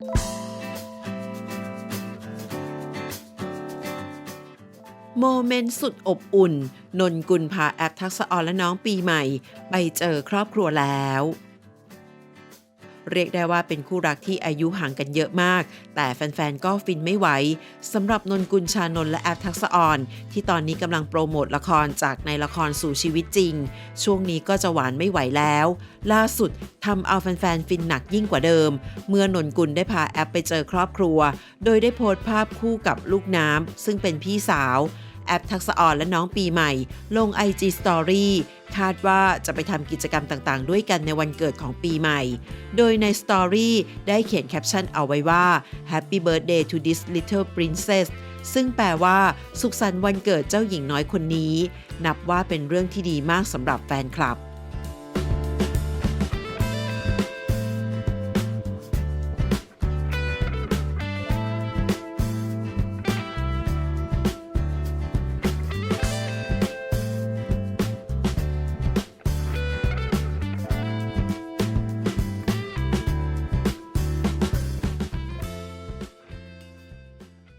โมเมนต์สุดอบอุ่น นนกุลพาแอปทักษะออนและน้องปีใหม่ ไปเจอครอบครัวแล้ว เรียกได้ว่าเป็นคู่รักที่อายุห่างกันเยอะมาก แต่แฟนๆ ก็ฟินไม่ไหวสำหรับนนกุลชานนและแอปทักษะออน ที่ตอนนี้กำลังโปรโมทละครจากในละครสู่ชีวิตจริง ช่วงนี้ก็จะหวานไม่ไหวแล้ว ล่าสุดทำเอาแฟนๆ ฟินหนักยิ่งกว่าเดิม เมื่อนนกุลได้พาแอปไปเจอครอบครัว โดยได้โพสต์ภาพคู่กับลูกน้ำซึ่งเป็นพี่สาว แอปทักษะออนและน้องปีใหม่ ลง IG Story คาดว่าจะไปทำกิจกรรมต่างๆ ด้วยกันในวันเกิดของปีใหม่ โดยใน Story ได้เขียนแคปชั่นเอาไว้ว่า Happy Birthday to this little princess ซึ่งแปลว่า สุขสันต์วันเกิดเจ้าหญิงน้อยคนนี้ นับว่าเป็นเรื่องที่ดีมากสำหรับแฟนคลับ